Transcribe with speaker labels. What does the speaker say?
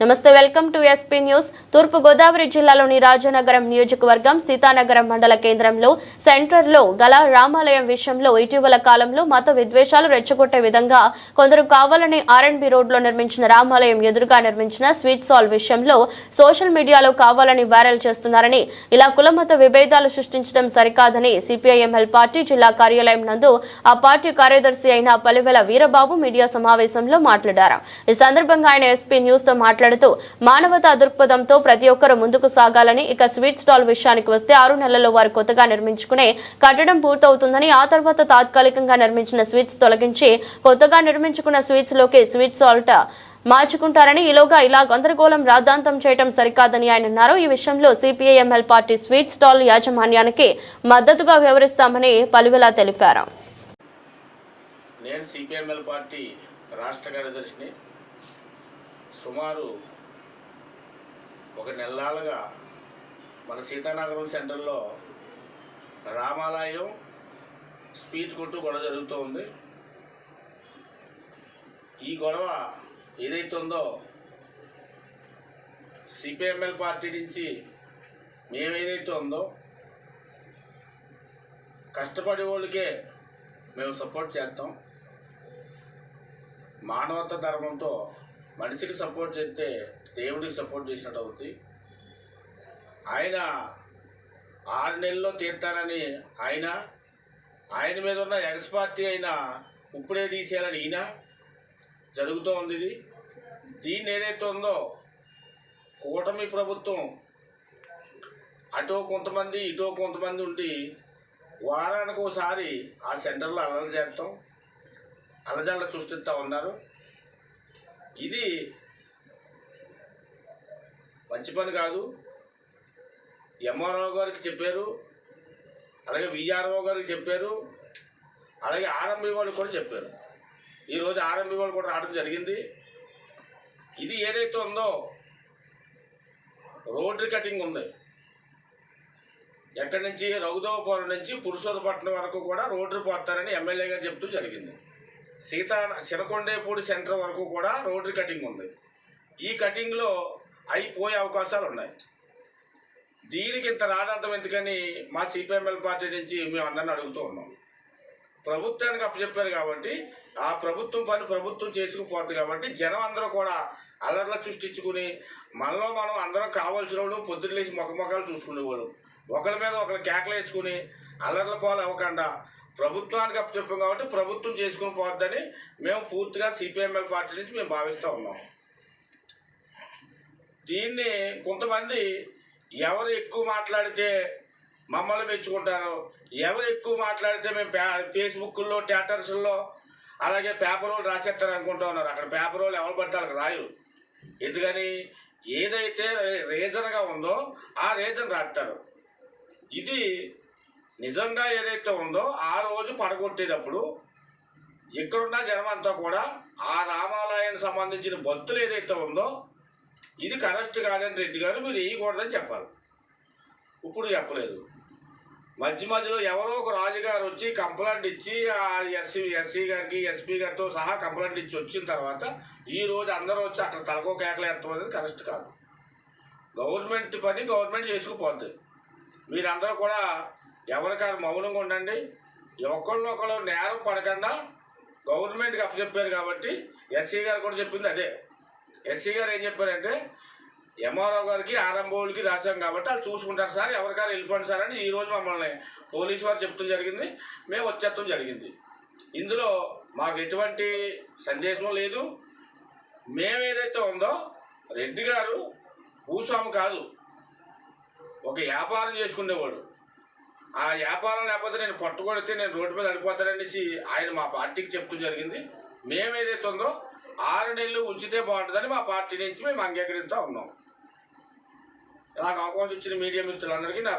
Speaker 1: నమస్తే welcome to SP news తూర్పు గోదావరి జిల్లాలోని రాజనగరం నియోజకవర్గం సీతానగరం మండల కేంద్రంలో సెంటర్లో గల రామాలయం విషయంలో ఇటీవల కాలంలో మత విద్వేషాలు రెచ్చగొట్టే విధంగా కొందరు కావాలని ఆర్ఎన్బి రోడ్లో నిర్మించిన రామాలయం ఎదురుగా నిర్మించిన స్వీట్ సాల్ విషయంలో సోషల్ మీడియాలో కావాలని వైరల్ చేస్తున్నారని ఇలా కులమత విభేదాలు సృష్టించడం సరికాదని సిపిఐఎంఎల్ పార్టీ జిల్లా కార్యాలయం నందు ఆ పార్టీ కార్యదర్శి అయిన పలివెల వీరబాబు మీడియా సమావేశంలో మాట్లాడారు. ఈ సందర్భంగా ఆయన ఎస్పీ న్యూస్తో మాట్లాడారు మాట్లాడుతూ మానవతా దృక్పథంతో ప్రతి ఒక్కరూ ముందుకు సాగాలని ఇక స్వీట్ స్టాల్ విషయానికి వస్తే ఆరు నెలల్లో వారు కొత్తగా నిర్మించుకునే కట్టడం పూర్తవుతుందని ఆ తర్వాత తాత్కాలికంగా నిర్మించిన స్వీట్స్ తొలగించి కొత్తగా నిర్మించుకున్న స్వీట్స్లోకి స్వీట్ సాల్ట్ మార్చుకుంటారని ఈలోగా ఇలా గందరగోళం రాద్ధాంతం చేయడం సరికాదని ఆయన అన్నారు. ఈ విషయంలో సిపిఐఎంఎల్ పార్టీ స్వీట్ స్టాల్ యాజమాన్యానికి మద్దతుగా వ్యవహరిస్తామని పలువెలా తెలిపారు.
Speaker 2: నేను సిపిఎంఎల్ పార్టీ రాష్ట్ర కార్యదర్శిని. సుమారు ఒక నెలలుగా మన సీతానగరం సెంటర్లో రామాలయం స్పీచ్ కొట్టు గొడవ జరుగుతూ ఉంది. ఈ గొడవ ఏదైతే ఉందో సిపిఎంఎల్ పార్టీ నుంచి మేమేదైతే ఉందో కష్టపడే వాళ్ళకే మేము సపోర్ట్ చేస్తాం. మానవత ధర్మంతో మనిషికి సపోర్ట్ చేస్తే దేవుడికి సపోర్ట్ చేసినట్టు అవుతుంది ఆయన ఆరు నెలల్లో తీర్తానని ఆయన ఆయన మీద ఉన్న ఎక్స్ పార్టీ అయినా ఇప్పుడే తీసేయాలని ఈయన జరుగుతూ ఉంది ఇది. దీన్ని ఏదైతే ఉందో కూటమి ప్రభుత్వం అటో కొంతమంది ఇటో కొంతమంది ఉండి వారానికి ఒకసారి ఆ సెంటర్లో అల్లరి చేస్తాం. అలజల్ల సృష్టిస్తూ ఉన్నారు. ఇది మంచి పని కాదు. ఎంఆర్ఓ గారికి చెప్పారు. అలాగే విఆర్ఓ గారికి చెప్పారు. అలాగే ఆర్ఎంబి వాళ్ళు కూడా చెప్పారు. ఈరోజు ఆర్ఎంబి వాళ్ళు కూడా రావడం జరిగింది. ఇది ఏదైతే ఉందో రోడ్డు కటింగ్ ఉంది. ఎక్కడి నుంచి? రఘుదేవపురం నుంచి పురుషోత్తపట్నం వరకు కూడా రోడ్డు పోతారని ఎమ్మెల్యే గారు చెప్తూ జరిగింది. సీతా శిరకొండేపూడి సెంటర్ వరకు కూడా రోడ్డు కటింగ్ ఉంది. ఈ కటింగ్లో అయిపోయే అవకాశాలు ఉన్నాయి. దీనికి ఇంత రాదాంతం ఎందుకని మా సిపిఎంఎల్ పార్టీ నుంచి మేము అందరిని అడుగుతూ ఉన్నాం. ప్రభుత్వానికి అప్పచెప్పారు కాబట్టి ఆ ప్రభుత్వం పని ప్రభుత్వం చేసుకుపోతుంది కాబట్టి జనం అందరూ కూడా అల్లర్లు సృష్టించుకుని మనలో మనం అందరం కావాల్సిన వాళ్ళు పొద్దున్న లేచి మొక్క చూసుకునేవాళ్ళు. ఒకరి మీద ఒకరు కేకలు వేసుకుని అల్లర్ల పాలు అవ్వకుండా ప్రభుత్వానికి అప్పచెప్పాం కాబట్టి ప్రభుత్వం చేసుకుని పోద్దని మేము పూర్తిగా సిపిఎంఎల్ పార్టీ నుంచి మేము భావిస్తూ ఉన్నాం. దీన్ని కొంతమంది ఎవరు ఎక్కువ మాట్లాడితే మమ్మల్ని మెచ్చుకుంటారు ఎవరు ఎక్కువ మాట్లాడితే మేము ఫేస్బుక్లో ట్యాటర్స్లో అలాగే పేపర్ వాళ్ళు రాసేస్తారు అనుకుంటా ఉన్నారు. అక్కడ పేపర్ వాళ్ళు ఎవరు పడితే వాళ్ళకి రాయు ఎందుకని? ఏదైతే రీజన్గా ఉందో ఆ రీజన్ రాస్తారు. ఇది నిజంగా ఏదైతే ఉందో ఆ రోజు పడగొట్టేటప్పుడు ఇక్కడున్న జనం అంతా కూడా ఆ రామాలయానికి సంబంధించిన భక్తులు ఏదైతే ఉందో ఇది కరెక్ట్ కాదని రెడ్డి గారు మీరు వేయకూడదని చెప్పాలి. ఇప్పుడు చెప్పలేదు. మధ్య మధ్యలో ఎవరో ఒక రాజుగారు వచ్చి కంప్లైంట్ ఇచ్చి ఆ ఎస్సీ ఎస్సీ గారికి ఎస్పీ గారితో సహా కంప్లైంట్ ఇచ్చి వచ్చిన తర్వాత ఈ రోజు అందరూ వచ్చి అక్కడ తలకో కేకలు ఎత్తడం అనేది కరెక్ట్ కాదు. గవర్నమెంట్ పని గవర్నమెంట్ చేసుకుపోద్ది. మీరందరూ కూడా ఎవరికారు మౌనంగా ఉండండి. ఒకళ్ళు ఒకళ్ళు నేరం పడకుండా గవర్నమెంట్కి అప్పచెప్పారు కాబట్టి ఎస్సీ గారు కూడా చెప్పింది అదే. ఎస్సీ గారు ఏం చెప్పారంటే ఎంఆర్ఓ గారికి ఆర్ఎంఓలకి రాశాం కాబట్టి వాళ్ళు చూసుకుంటారు సార్ ఎవరికారు వెళ్ళిపోండి సార్ అని ఈరోజు మమ్మల్ని పోలీసు వారు చెప్తాం జరిగింది. మేము వచ్చేస్తాం జరిగింది. ఇందులో మాకు ఎటువంటి సందేశం లేదు. మేము ఏదైతే ఉందో రెడ్డి గారు భూస్వామి కాదు. ఒక వ్యాపారం చేసుకునేవాడు. ఆ వ్యాపారం లేకపోతే నేను పట్టుకొడితే నేను రోడ్డు మీద వెళ్ళిపోతాననేసి ఆయన మా పార్టీకి చెప్తూ జరిగింది. మేము ఏదైతే ఉందో ఆరు నెలలు ఉంచితే బాగుంటుందని మా పార్టీ నుంచి మేము అంగీకరిస్తూ ఉన్నాం. నాకు అవకాశం ఇచ్చిన మీడియా మిత్రులందరికీ నా